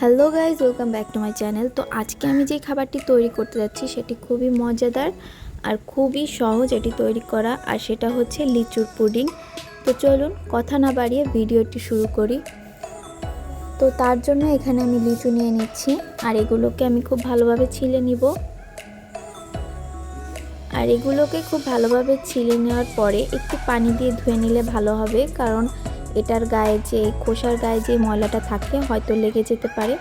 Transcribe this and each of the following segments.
Hello guys welcome back to my channel. তো আজকে আমি যে খাবারটি তৈরি করতে যাচ্ছি, সেটি খুবই মজাদার আর খুবই সহজ এটি তৈরি করা, আর সেটা হচ্ছে লিচুর পুডিং। তো চলুন কথা না বাড়িয়ে ভিডিওটি শুরু করি। তো তার জন্য এখানে আমি লিচু নিয়ে নিচ্ছি, আর এগুলোকে আমি খুব ভালোভাবে ছিলে নিব। আর এগুলোকে খুব ভালোভাবে ছিলে নেওয়ার পরে একটু পানি দিয়ে ধুয়ে নিলে ভালো হবে, কারণ এটার গায়ে যে খোসার গায়ে যে ময়লাটা থাকে, হয়তো লেগে যেতে পারে।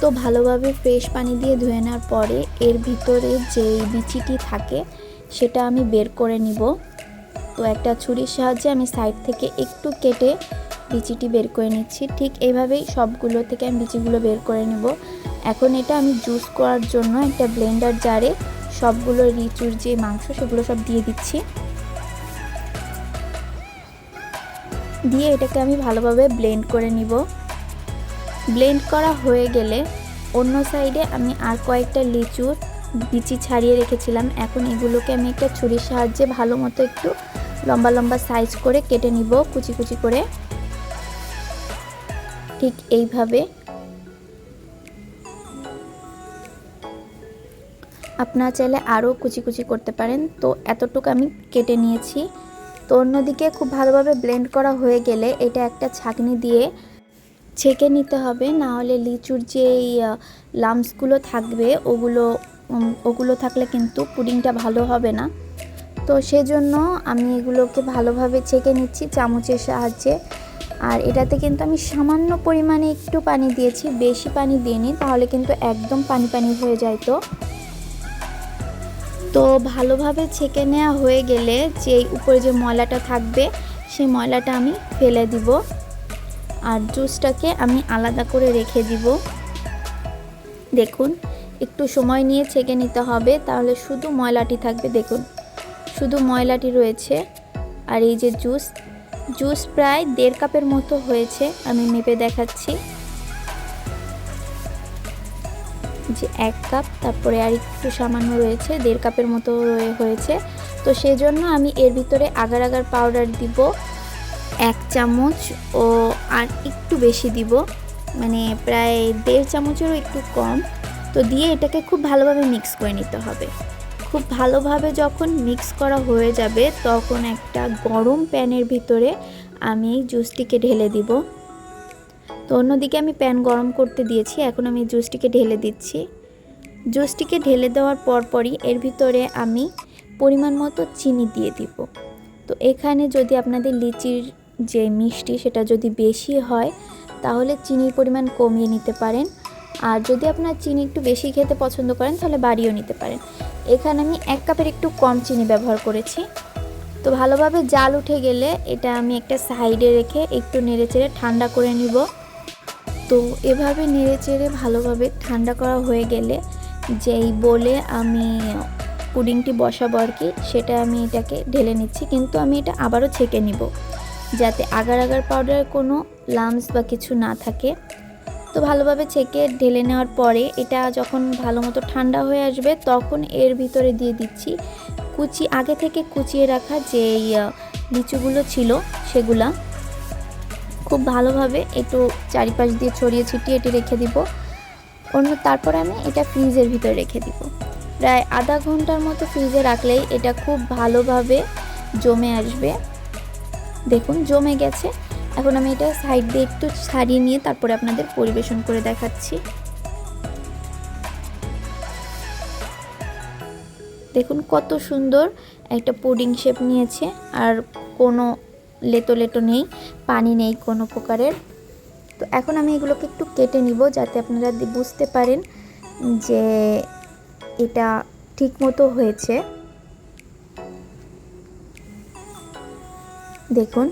তো ভালোভাবে ফ্রেশ পানি দিয়ে ধুয়ে নেওয়ার পরে এর ভিতরে যে বিচিটি থাকে, সেটা আমি বের করে নিব। তো একটা ছুরির সাহায্যে আমি সাইড থেকে একটু কেটে বিচিটি বের করে নিচ্ছি। ঠিক এইভাবেই সবগুলো থেকে আমি বিচিগুলো বের করে নেব। এখন এটা আমি জুস করার জন্য একটা ব্লেন্ডার জারে সবগুলো রিচুর যে মাংস, সেগুলো সব দিয়ে দিচ্ছি। দিয়ে এটাকে আমি ভালোভাবে ব্লেন্ড করে নিব। ব্লেন্ড করা হয়ে গেলে অন্য সাইডে আমি আর কয়েকটা লিচুর বিচি ছাড়িয়ে রেখেছিলাম। এখন এগুলোকে আমি একটা ছুরির সাহায্যে ভালো মতো একটু লম্বা লম্বা সাইজ করে কেটে নিব কুচি কুচি করে। ঠিক এইভাবে আপনারা চাইলে আরও কুচি কুচি করতে পারেন। তো এতটুকু আমি কেটে নিয়েছি। তো অন্যদিকে খুব ভালোভাবে ব্লেন্ড করা হয়ে গেলে এটা একটা ছাঁকনি দিয়ে ছেঁকে নিতে হবে। না হলে লিচুর যে লামসগুলো থাকবে, ওগুলো ওগুলো থাকলে কিন্তু পুডিংটা ভালো হবে না। তো সেজন্য আমি এগুলোকে ভালোভাবে ছেঁকে নিচ্ছি চামচের সাহায্যে। আর এটাতে কিন্তু আমি সামান্য পরিমাণে একটু পানি দিয়েছি, বেশি পানি দিইনি, তাহলে কিন্তু একদম পানি পানি হয়ে যায় তো। তো ভালোভাবে ছেঁকে নেওয়া হয়ে গেলে যে উপরে যে ময়লাটা থাকবে, সেই ময়লাটা আমি ফেলে দিব। আর জুসটাকে আমি আলাদা করে রেখে দিব। দেখুন, একটু সময় নিয়ে ছেঁকে নিতে হবে, তাহলে শুধু ময়লাটি থাকবে, দেখুন। শুধু ময়লাটি রয়েছে। আর এই যে জুস জুস প্রায় দেড় কাপের মতো হয়েছে, আমি মেপে দেখাচ্ছি। যে এক কাপ, তারপরে আর একটু সামান্য রয়েছে, দেড় কাপের মতো হয়েছে। তো সেই জন্য আমি এর ভিতরে আগার আগার পাউডার দিব, এক চামচ ও আর একটু বেশি দিব। মানে প্রায় দেড় চামচেরও একটু কম। তো দিয়ে এটাকে খুব ভালোভাবে মিক্স করে নিতে হবে। খুব ভালোভাবে যখন মিক্স করা হয়ে যাবে, তখন একটা গরম প্যানের ভিতরে আমি জুসটিকে ঢেলে দিব। তো অন্যদিকে আমি প্যান গরম করতে দিয়েছি, এখন আমি জুসটিকে ঢেলে দিচ্ছি। জুসটিকে ঢেলে দেওয়ার পরপরই এর ভিতরে আমি পরিমাণ মতো চিনি দিয়ে দিব। তো এখানে যদি আপনাদের লিচির যে মিষ্টি সেটা যদি বেশি হয়, তাহলে চিনির পরিমাণ কমিয়ে নিতে পারেন। আর যদি আপনার চিনি একটু বেশি খেতে পছন্দ করেন, তাহলে বাড়িয়েও নিতে পারেন। এখানে আমি এক কাপের একটু কম চিনি ব্যবহার করেছি। তো ভালোভাবে জাল উঠে গেলে এটা আমি একটা সাইডে রেখে একটু নেড়ে চেড়ে ঠান্ডা করে নিব। তো এভাবে নেড়ে চেড়ে ভালোভাবে ঠান্ডা করা হয়ে গেলে যেই বলে আমি পুডিংটি বসাবো আর কি, সেটা আমি এটাকে ঢেলে নিচ্ছি। কিন্তু আমি এটা আবারও ছেঁকে নিব যাতে আগার আগার পাউডারের কোনো লামস বা কিছু না থাকে। তো ভালোভাবে ছেঁকে ঢেলে নেওয়ার পরে এটা যখন ভালো মতো ঠান্ডা হয়ে আসবে, তখন এর ভিতরে দিয়ে দিচ্ছি কুচি, আগে থেকে কুচিয়ে রাখা যে লিচুগুলো ছিল সেগুলা। খুব ভালোভাবে একটু চারিপাশ দিয়ে ছড়িয়ে ছিটিয়ে এটি রেখে দিব। অন্য তারপরে আমি এটা ফ্রিজের ভিতরে রেখে দিব। প্রায় আধা ঘণ্টার মতো ফ্রিজে রাখলেই এটা খুব ভালোভাবে জমে আসবে। দেখুন, জমে গেছে। এখন আমি এটা সাইড দিয়ে একটু ছাড়িয়ে নিয়ে তারপরে আপনাদের পরিবেশন করে দেখাচ্ছি। দেখুন, কত সুন্দর একটা পুডিং শেপ নিয়েছে। আর কোনো লেতো লেতো নেই, পানি নেই কোনো প্রকারের। তো এখন আমি এগুলোকে একটু কেটে নিব যাতে আপনারা বুঝতে পারেন যে এটা ঠিক মতো হয়েছে। দেখুন,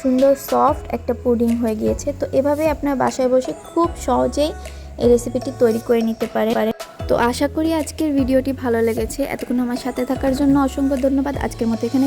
সুন্দর সফট একটা পুডিং হয়ে গিয়েছে। তো এভাবে আপনার বাসায় বসে খুব সহজেই এই রেসিপিটি তৈরি করে নিতে পারে তো আশা করি আজকের ভিডিওটি ভালো লেগেছে। এতক্ষণ আমার সাথে থাকার জন্য অসংখ্য ধন্যবাদ। আজকের মতো এখানে